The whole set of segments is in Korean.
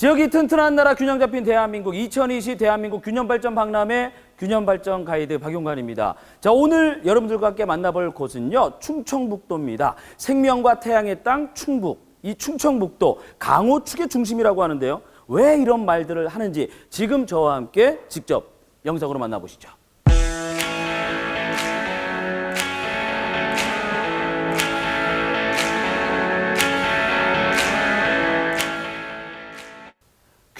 지역이 튼튼한 나라 균형 잡힌 대한민국 2020 대한민국 균형 발전 박람회 균형 발전 가이드 박용관입니다. 자 오늘 여러분들과 함께 만나볼 곳은요 충청북도입니다. 생명과 태양의 땅 충북 이 충청북도 강호축의 중심이라고 하는데요. 왜 이런 말들을 하는지 지금 저와 함께 직접 영상으로 만나보시죠.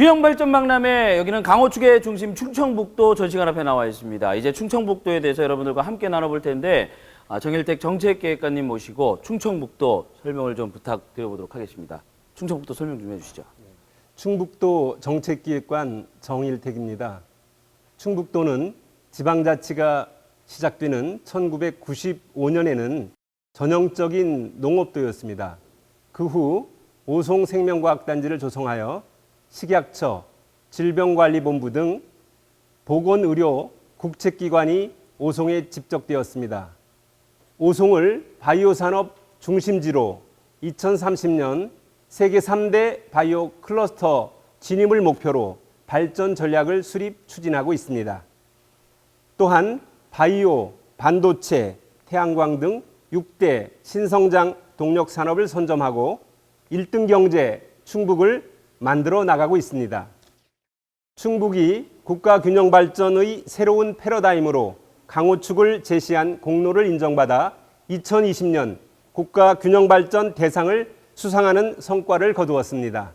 균형 발전 박람회 여기는 강호축의 중심 충청북도 전시관 앞에 나와 있습니다. 이제 충청북도에 대해서 여러분들과 함께 나눠볼 텐데 아, 정일택 정책계획관님 모시고 충청북도 설명을 좀 부탁드려보도록 하겠습니다. 충청북도 설명 좀 해주시죠. 충북도 정책기획관 정일택입니다. 충북도는 지방자치가 시작되는 1995년에는 전형적인 농업도였습니다. 그 후 오송생명과학단지를 조성하여 식약처, 질병관리본부 등 보건의료 국책기관이 오송에 집적되었습니다. 오송을 바이오 산업 중심지로 2030년 세계 3대 바이오 클러스터 진입을 목표로 발전 전략을 수립 추진하고 있습니다. 또한 바이오, 반도체, 태양광 등 6대 신성장 동력 산업을 선점하고 1등 경제 충북을 만들어 나가고 있습니다. 충북이 국가 균형 발전의 새로운 패러다임으로 강호축을 제시한 공로를 인정받아 2020년 국가 균형 발전 대상을 수상하는 성과를 거두었습니다.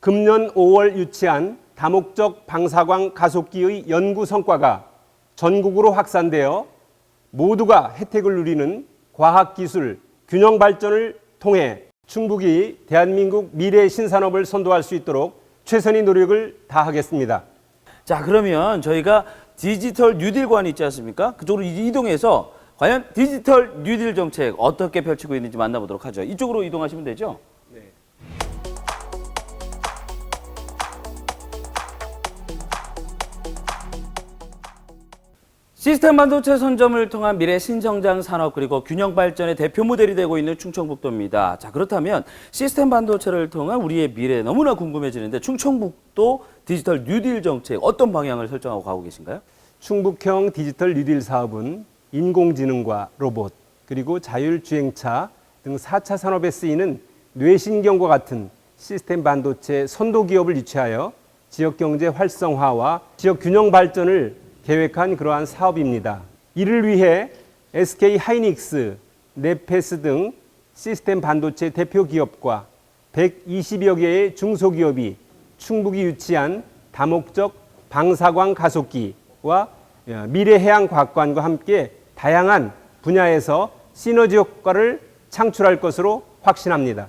금년 5월 유치한 다목적 방사광 가속기의 연구 성과가 전국으로 확산되어 모두가 혜택을 누리는 과학기술 균형 발전을 통해 충북이 대한민국 미래 신산업을 선도할 수 있도록 최선의 노력을 다하겠습니다. 자 그러면 저희가 디지털 뉴딜관이 있지 않습니까? 그쪽으로 이- 이동해서 과연 디지털 뉴딜 정책 어떻게 펼치고 있는지 만나보도록 하죠. 이쪽으로 이동하시면 되죠. 시스템 반도체 선점을 통한 미래 신성장 산업 그리고 균형 발전의 대표 모델이 되고 있는 충청북도입니다. 자 그렇다면 시스템 반도체를 통한 우리의 미래 너무나 궁금해지는데 충청북도 디지털 뉴딜 정책 어떤 방향을 설정하고 가고 계신가요? 충북형 디지털 뉴딜 사업은 인공지능과 로봇 그리고 자율주행차 등 4차 산업에 쓰이는 뇌신경과 같은 시스템 반도체 선도 기업을 유치하여 지역 경제 활성화와 지역 균형 발전을 계획한 그러한 사업입니다. 이를 위해 SK 하이닉스, 네페스 등 시스템 반도체 대표 기업과 120여 개의 중소기업이 충북이 유치한 다목적 방사광 가속기와 미래해양과학관과 함께 다양한 분야에서 시너지 효과를 창출할 것으로 확신합니다.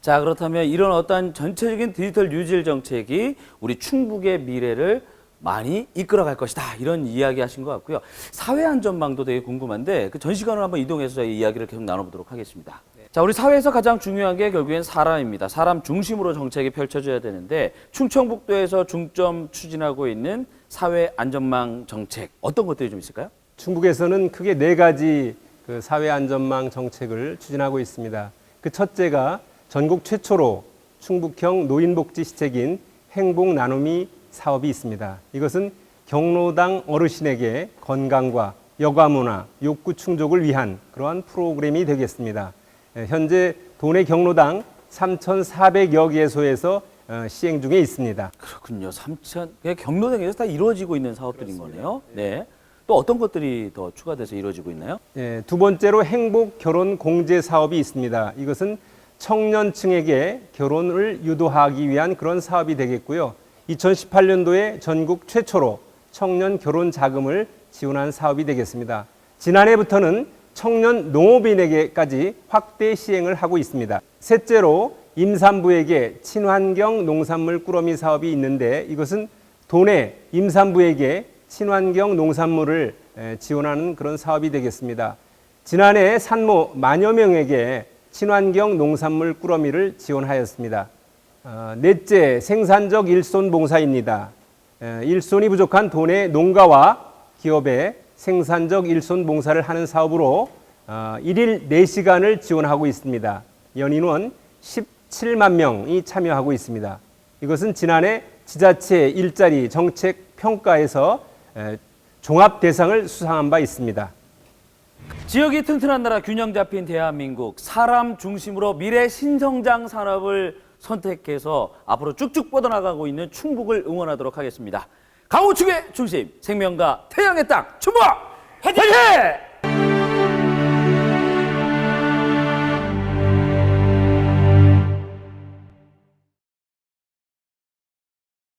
자 그렇다면 이런 어떤 전체적인 디지털 뉴딜 정책이 우리 충북의 미래를 많이 이끌어갈 것이다. 이런 이야기 하신 것 같고요. 사회 안전망도 되게 궁금한데 그 전시관으로 한번 이동해서 저희 이야기를 계속 나눠보도록 하겠습니다. 자 우리 사회에서 가장 중요한 게 결국엔 사람입니다. 사람 중심으로 정책이 펼쳐져야 되는데 충청북도에서 중점 추진하고 있는 사회 안전망 정책 어떤 것들이 좀 있을까요? 충북에서는 크게 네 가지 그 사회 안전망 정책을 추진하고 있습니다. 그 첫째가 전국 최초로 충북형 노인복지 시책인 행복 나눔이 사업이 있습니다. 이것은 경로당 어르신에게 건강과 여가 문화, 욕구 충족을 위한 그러한 프로그램이 되겠습니다. 에, 현재 도내 경로당 3,400여 개소에서 어, 시행 중에 있습니다. 그렇군요 3천 경로당에서 다 이루어지고 있는 사업들인 거네요 네. 또 어떤 것들이 더 추가돼서 이루어지고 있나요? 예, 두 번째로 행복 결혼 공제 사업이 있습니다. 이것은 청년층에게 결혼을 유도하기 위한 그런 사업이 되겠고요. 2018년도에 전국 최초로 청년 결혼 자금을 지원한 사업이 되겠습니다. 지난해부터는 청년 농업인에게까지 확대 시행을 하고 있습니다. 셋째로 임산부에게 친환경 농산물 꾸러미 사업이 있는데 이것은 도내 임산부에게 친환경 농산물을 에, 지원하는 그런 사업이 되겠습니다. 지난해 산모 만여 명에게 친환경 농산물 꾸러미를 지원하였습니다. 어, 넷째, 생산적 일손 봉사입니다. 에, 일손이 부족한 도내 농가와 기업에 생산적 일손 봉사를 하는 사업으로 어, 일일 4시간을 지원하고 있습니다. 연인원 17만 명이 참여하고 있습니다. 이것은 지난해 지자체 일자리 정책 평가에서 에, 종합 대상을 수상한 바 있습니다. 지역이 튼튼한 나라 균형 잡힌 대한민국 사람 중심으로 미래 신성장 산업을 선택해서 앞으로 쭉쭉 뻗어나가고 있는 충북을 응원하도록 하겠습니다. 강호축의 중심 생명과 태양의 땅 충북 화이팅!